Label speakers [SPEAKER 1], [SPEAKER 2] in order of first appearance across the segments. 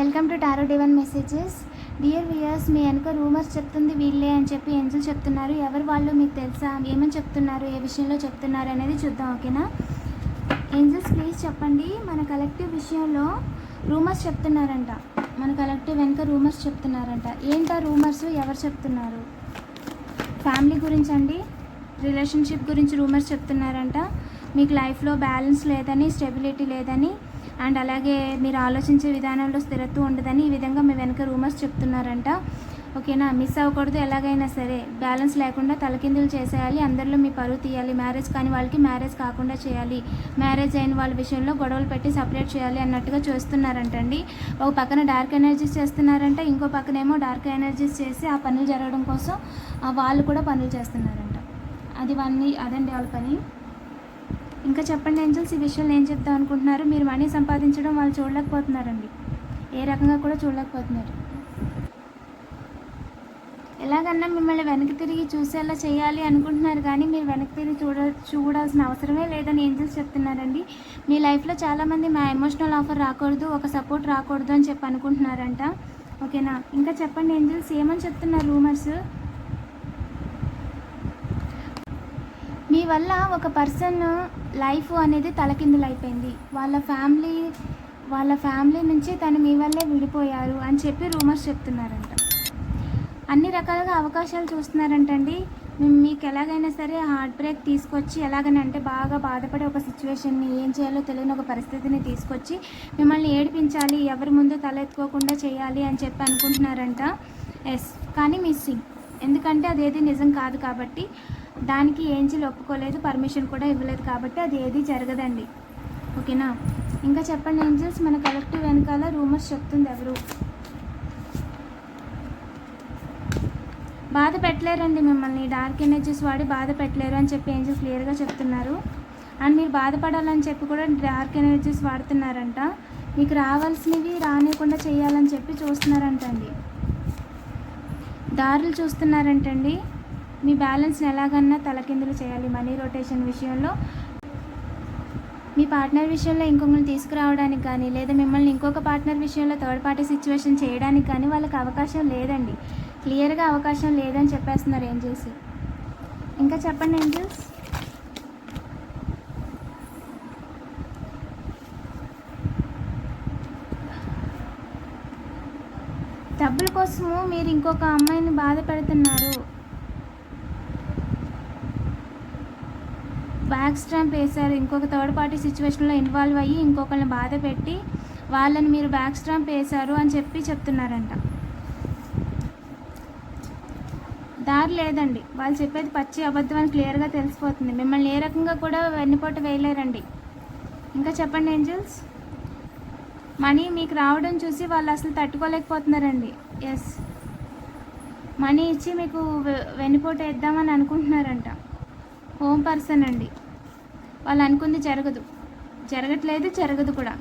[SPEAKER 1] Welcome to tarot divine messages. Dear viewers మీ వెనుక rumours చెప్తుంది వీళ్ళే అని చెప్పి ఏంజల్ చెప్తున్నారు. ఎవరు వాళ్ళు మీకు తెలుసా? ఏమని చెప్తున్నారు? ఏ విషయంలో చెప్తున్నారు అనేది చూద్దాం ఓకేనా? ఏంజల్స్ ప్లీజ్ చెప్పండి. మన కలెక్టివ్ విషయంలో రూమర్స్ చెప్తున్నారంట. మన కలెక్టివ్ వెనుక రూమర్స్ చెప్తున్నారంట. ఏంటా రూమర్స్? ఎవరు చెప్తున్నారు? ఫ్యామిలీ గురించి అండి? రిలేషన్షిప్ గురించి రూమర్స్ చెప్తున్నారంట. మీకు లైఫ్లో బ్యాలెన్స్ లేదని స్టెబిలిటీ లేదని అండ్ అలాగే మీరు ఆలోచించే విధానంలో స్థిరత్వం ఉండదని ఈ విధంగా మీ వెనక రూమర్స్ చెప్తున్నారంట. ఓకేనా? మిస్ అవ్వకూడదు. ఎలాగైనా సరే బ్యాలెన్స్ లేకుండా తలకిందులు చేసేయాలి. అందరిలో మీ పరువు తీయాలి. మ్యారేజ్ కాని వాళ్ళకి మ్యారేజ్ కాకుండా చేయాలి. మ్యారేజ్ అయిన వాళ్ళ విషయంలో గొడవలు పెట్టి సపరేట్ చేయాలి అన్నట్టుగా చూస్తున్నారంటండి. ఒక పక్కన డార్క్ ఎనర్జీస్ చేస్తున్నారంట. ఇంకో పక్కనేమో డార్క్ ఎనర్జీస్ చేసి ఆ పనులు జరగడం కోసం వాళ్ళు కూడా పనులు చేస్తున్నారంట. అది వన్ అదండి వాళ్ళ పని. ఇంకా చెప్పండి ఏంజల్స్ ఈ విషయంలో ఏం చెప్దాం అనుకుంటున్నారు? మీరు మనీ సంపాదించడం వాళ్ళు చూడలేకపోతున్నారండి. ఏ రకంగా కూడా చూడలేకపోతున్నారు. ఎలాగన్నా మిమ్మల్ని వెనక్కి తిరిగి చూసేలా చేయాలి అనుకుంటున్నారు కానీ మీరు వెనక్కి తిరిగి చూడ చూడాల్సిన అవసరమే లేదని ఏంజల్స్ చెప్తున్నారండి. మీ లైఫ్లో చాలామంది మా ఎమోషనల్ ఆఫర్ రాకూడదు ఒక సపోర్ట్ రాకూడదు అని చెప్పి అనుకుంటున్నారంట. ఓకేనా? ఇంకా చెప్పండి ఏంజల్స్ ఏమని చెప్తున్నారు రూమర్స్? మీ వల్ల ఒక పర్సన్ లైఫ్ అనేది తలకిందులు అయిపోయింది వాళ్ళ ఫ్యామిలీ వాళ్ళ ఫ్యామిలీ నుంచి తను మీ వల్లే విడిపోయారు అని చెప్పి రూమర్స్ చెప్తున్నారంట. అన్ని రకాలుగా అవకాశాలు చూస్తున్నారంటండి. మీకు ఎలాగైనా సరే హార్ట్ బ్రేక్ తీసుకొచ్చి ఎలాగనంటే బాగా బాధపడే ఒక సిచ్యువేషన్ని ఏం చేయాలో తెలియని ఒక పరిస్థితిని తీసుకొచ్చి మిమ్మల్ని ఏడిపించాలి ఎవరి ముందు తలెత్తుకోకుండా చేయాలి అని చెప్పి అనుకుంటున్నారంట. ఎస్ కానీ మిస్సింగ్. ఎందుకంటే అదేది నిజం కాదు కాబట్టి దానికి ఏంజిల్ ఒప్పుకోలేదు పర్మిషన్ కూడా ఇవ్వలేదు కాబట్టి అది ఏది జరగదండి. ఓకేనా? ఇంకా చెప్పండి ఏంజిల్స్ మన కలెక్టివ్ వెనకాల రూమర్స్ చెప్తుంది ఎవరు? బాధ పెట్టలేరండి మిమ్మల్ని. డార్క్ ఎనర్జీస్ వాడి బాధ పెట్టలేరు అని చెప్పి ఏంజిల్ క్లియర్గా చెప్తున్నారు. అండ్ మీరు బాధపడాలని చెప్పి కూడా డార్క్ ఎనర్జీస్ వాడుతున్నారంట. మీకు రావాల్సినవి రానివ్వకుండా చేయాలని చెప్పి చూస్తున్నారంటండి. దారులు చూస్తున్నారంటండి. మీ బ్యాలెన్స్ని ఎలాగన్నా తలకిందులు చేయాలి మనీ రొటేషన్ విషయంలో. మీ పార్ట్నర్ విషయంలో ఇంకొకరిని తీసుకురావడానికి కానీ లేదా మిమ్మల్ని ఇంకొక పార్ట్నర్ విషయంలో థర్డ్ పార్టీ సిచ్యువేషన్ చేయడానికి కానీ వాళ్ళకి అవకాశం లేదండి. క్లియర్గా అవకాశం లేదని చెప్పేస్తున్నారు ఏంజల్స్. ఇంకా చెప్పండి ఏంజల్స్. డబ్బుల కోసము మీరు ఇంకొక అమ్మాయిని బాధ పెడుతున్నారు. బ్యాక్ స్టాంప్ వేశారు. ఇంకొక థర్డ్ పార్టీ సిచ్యువేషన్లో ఇన్వాల్వ్ అయ్యి ఇంకొకరిని బాధ పెట్టి వాళ్ళని మీరు బ్యాక్ స్టాంప్ వేశారు అని చెప్పి చెప్తున్నారంట. దారి లేదండి. వాళ్ళు చెప్పేది పచ్చి అబద్ధం అని క్లియర్గా తెలిసిపోతుంది. మిమ్మల్ని ఏ రకంగా కూడా వెన్నుపోట వేయలేరండి. ఇంకా చెప్పండి ఏంజల్స్? మనీ మీకు రావడం చూసి వాళ్ళు అసలు తట్టుకోలేకపోతున్నారండి. ఎస్ మనీ ఇచ్చి మీకు వె- వెన్నుపోటు వేద్దామని అనుకుంటున్నారంట. హోమ్ పర్సన్ అండి. వాళ్ళు అనుకుంది జరగదు. జరగట్లేదు జరగదు కూడా.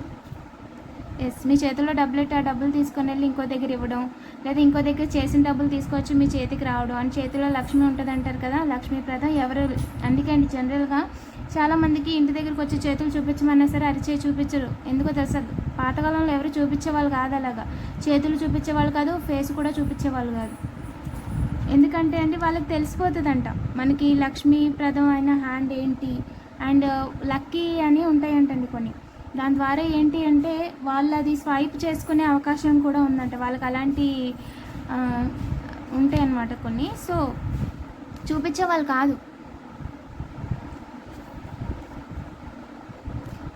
[SPEAKER 1] ఎస్ మీ చేతిలో డబ్బులు ఆ డబ్బులు తీసుకొని వెళ్ళి ఇంకో దగ్గర ఇవ్వడం లేదా ఇంకో దగ్గర చేసిన డబ్బులు తీసుకొచ్చి మీ చేతికి రావడం. అని చేతిలో లక్ష్మి ఉంటుంది అంటారు కదా లక్ష్మీప్రదం ఎవరు? అందుకే అండి జనరల్గా చాలామందికి ఇంటి దగ్గరికి వచ్చి చేతులు చూపించమన్నా సరే అరిచేయి చూపించరు. ఎందుకో తెలుసా? పాతకాలంలో ఎవరు చూపించేవాళ్ళు కాదు అలాగా. చేతులు చూపించేవాళ్ళు కాదు ఫేస్ కూడా చూపించేవాళ్ళు కాదు. ఎందుకంటే అండి వాళ్ళకి తెలిసిపోతుందంట. మనకి లక్ష్మీప్రదం అయిన హ్యాండ్ ఏంటి? అండ్ లక్కీ uh, అని ఉంటాయంటండి కొన్ని. దాని ద్వారా ఏంటి అంటే వాళ్ళు అది స్వైప్ చేసుకునే అవకాశం కూడా ఉందంట. వాళ్ళకి అలాంటి ఆ, ఉంటాయి అన్నమాట కొన్ని. సో చూపించే వాళ్ళు కాదు.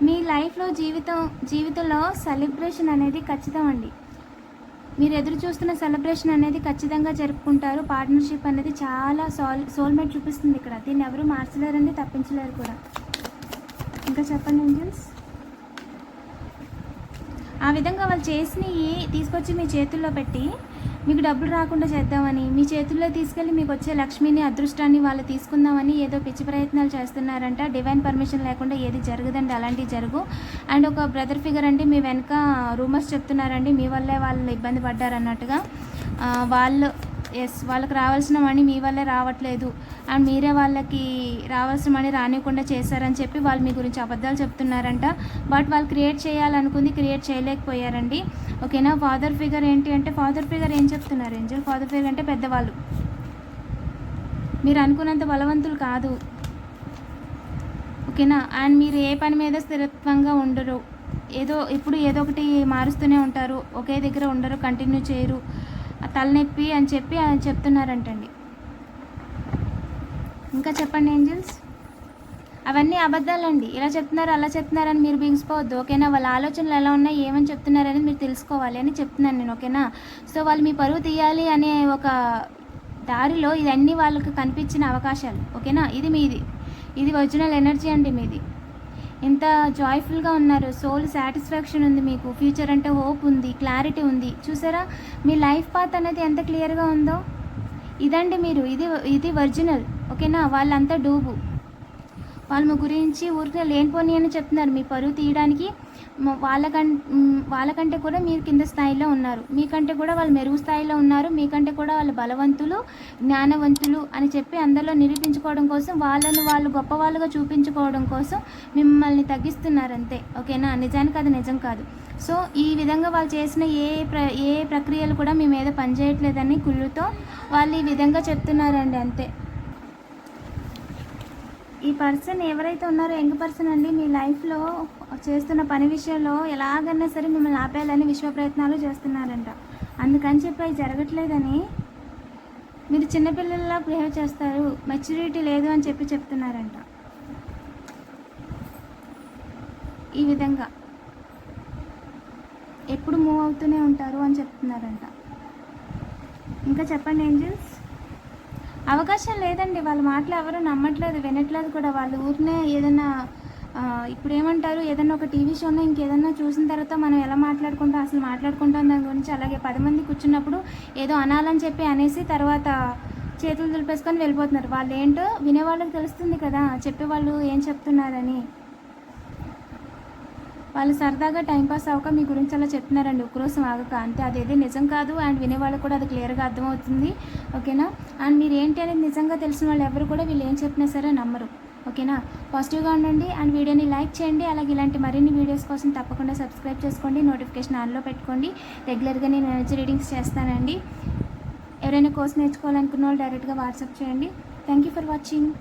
[SPEAKER 1] మీ లైఫ్లో జీవితం జీవితంలో సెలబ్రేషన్ అనేది ఖచ్చితం అండి. మీరు ఎదురు చూస్తున్న సెలబ్రేషన్ అనేది ఖచ్చితంగా జరుపుకుంటారు. పార్ట్నర్షిప్ అనేది చాలా సోల్ సోల్మేట్ చూపిస్తుంది ఇక్కడ. దీన్ని ఎవరు మార్చలేరండి తప్పించలేరు కూడా. ఇంకా చెప్పండి ఏంజల్స్ ఆ విధంగా వాళ్ళు చేసినవి తీసుకొచ్చి మీ చేతుల్లో పెట్టి మీకు డబ్బులు రాకుండా చేద్దామని మీ చేతుల్లో తీసుకెళ్ళి మీకు వచ్చే లక్ష్మిని అదృష్టాన్ని వాళ్ళు తీసుకుందామని ఏదో పిచ్చి ప్రయత్నాలు చేస్తున్నారంట. డివైన్ పర్మిషన్ లేకుండా ఏది జరగదండి అలాంటివి జరుగు. అండ్ ఒక బ్రదర్ ఫిగర్ అంటే మీ వెనక రూమర్స్ చెప్తున్నారండి మీ వల్లే వాళ్ళు ఇబ్బంది పడ్డారన్నట్టుగా. వాళ్ళు ఎస్ వాళ్ళకి రావాల్సిన మనీ మీ వల్లే రావట్లేదు. అండ్ మీరే వాళ్ళకి రావాల్సిన మనీ రానివ్వకుండా చేశారని చెప్పి వాళ్ళు మీ గురించి అబద్ధాలు చెప్తున్నారంట. బట్ వాళ్ళు క్రియేట్ చేయాలనుకుంది క్రియేట్ చేయలేకపోయారండి. ఓకేనా ఫాదర్ ఫిగర్ ఏంటి అంటే ఫాదర్ ఫిగర్ ఏం చెప్తున్నారు? ఏంజల్ ఫాదర్ ఫిగర్ అంటే పెద్దవాళ్ళు. మీరు అనుకున్నంత బలవంతులు కాదు. ఓకేనా అండ్ మీరు ఏ పని మీద స్థిరత్వంగా ఉండరు. ఏదో ఇప్పుడు ఏదో ఒకటి మారుస్తూనే ఉంటారు. ఒకే దగ్గర ఉండరు కంటిన్యూ చేయరు. తలనొప్పి అని చెప్పి ఆయన చెప్తున్నారంటండి. ఇంకా చెప్పండి ఏంజల్స్? అవన్నీ అబద్ధాలండి. ఇలా చెప్తున్నారు అలా చెప్తున్నారని మీరు బిగిసిపోవద్దు ఓకేనా? వాళ్ళ ఆలోచనలు ఎలా ఉన్నాయి ఏమని చెప్తున్నారని మీరు తెలుసుకోవాలి అని చెప్తున్నాను నేను ఓకేనా? సో వాళ్ళు మీ పరువు తీయాలి అనే ఒక దారిలో ఇవన్నీ వాళ్ళకి కనిపించిన అవకాశాలు ఓకేనా? ఇది మీది. ఇది ఒరిజినల్ ఎనర్జీ అండి మీది. ఎంత జాయ్ఫుల్గా ఉన్నారు. సోల్ సాటిస్ఫాక్షన్ ఉంది మీకు. ఫ్యూచర్ అంటే హోప్ ఉంది క్లారిటీ ఉంది. చూసారా? మీ లైఫ్ పాత్ అనేది ఎంత క్లియర్గా ఉందో? ఇదండి మీరు. ఇది ఇది ఒరిజినల్ ఓకేనా? వాళ్ళంతా డూబు. వాళ్ళ గురించి ఊరికే లేనిపోని అని చెప్తున్నారు. మీ పరువు తీయడానికి వాళ్ళకం వాళ్ళకంటే కూడా మీరు కింద స్థాయిలో ఉన్నారు. మీకంటే కూడా వాళ్ళు మెరుగు స్థాయిలో ఉన్నారు. మీకంటే కూడా వాళ్ళు బలవంతులు జ్ఞానవంతులు అని చెప్పి అందరిలో నిరూపించుకోవడం కోసం వాళ్ళని వాళ్ళు గొప్పవాళ్ళుగా చూపించుకోవడం కోసం మిమ్మల్ని తగ్గిస్తున్నారు అంతే ఓకేనా? నిజానికి అది నిజం కాదు. సో ఈ విధంగా వాళ్ళు చేసిన ఏ ప్ర ఏ ప్రక్రియలు కూడా మీ మీద పనిచేయట్లేదని కుళ్ళుతో వాళ్ళు ఈ విధంగా చెప్తున్నారండి అంతే. ఈ పర్సన్ ఎవరైతే ఉన్నారో యంగ్ పర్సన్ అండి మీ లైఫ్లో చేస్తున్న పని విషయంలో ఎలాగైనా సరే మిమ్మల్ని ఆపేయాలని విశ్వ ప్రయత్నాలు చేస్తున్నారంట. అందుకని చెప్పి అవి జరగట్లేదని మీరు చిన్నపిల్లల్లా బిహేవ్ చేస్తారు మెచ్యూరిటీ లేదు అని చెప్పి చెప్తున్నారంట. ఈ విధంగా ఎప్పుడు మూవ్ అవుతూనే ఉంటారు అని చెప్తున్నారంట. ఇంకా చెప్పండి ఏంజల్స్? అవకాశం లేదండి. వాళ్ళ మాటలు ఎవరు నమ్మట్లేదు. వినట్లేదు కూడా. వాళ్ళు ఊరినే ఏదైనా ఇప్పుడు ఏమంటారు? ఏదైనా ఒక టీవీ షోలో ఇంకేదన్నా చూసిన తర్వాత మనం ఎలా మాట్లాడుకుంటాం? అసలు మాట్లాడుకుంటాం దాని గురించి అలాగే పది మంది కూర్చున్నప్పుడు ఏదో అనాలని చెప్పి అనేసి తర్వాత చేతులు దులిపేసుకొని వెళ్ళిపోతున్నారు. వాళ్ళు ఏంటో వినేవాళ్ళకి తెలుస్తుంది కదా. చెప్పేవాళ్ళు ఏం చెప్తున్నారని. వాళ్ళు సరదాగా టైంపాస్ అవ్వక మీ గురించి అలా చెప్తున్నారండి ఉక్రోసం ఆగక. అంతే అదేది నిజం కాదు. అండ్ వినేవాళ్ళకి కూడా అది క్లియర్గా అర్థమవుతుంది. ఓకేనా? అండ్ మీరు ఏంటి అనేది నిజంగా తెలిసిన వాళ్ళు ఎవరు కూడా వీళ్ళు ఏం చెప్పినా సరే నమ్మరు. ఓకేనా? పాజిటివ్గా ఉండండి. అండ్ వీడియోని లైక్ చేయండి. అలాగే ఇలాంటి మరిన్ని వీడియోస్ కోసం తప్పకుండా సబ్స్క్రైబ్ చేసుకోండి. నోటిఫికేషన్ ఆన్లో పెట్టుకోండి. రెగ్యులర్గా నేను ఎనర్జీ రీడింగ్స్ చేస్తానండి. ఎవరైనా కోర్స్ నేర్చుకోవాలనుకున్న వాళ్ళు డైరెక్ట్గా వాట్సాప్ చేయండి. Thank you for watching.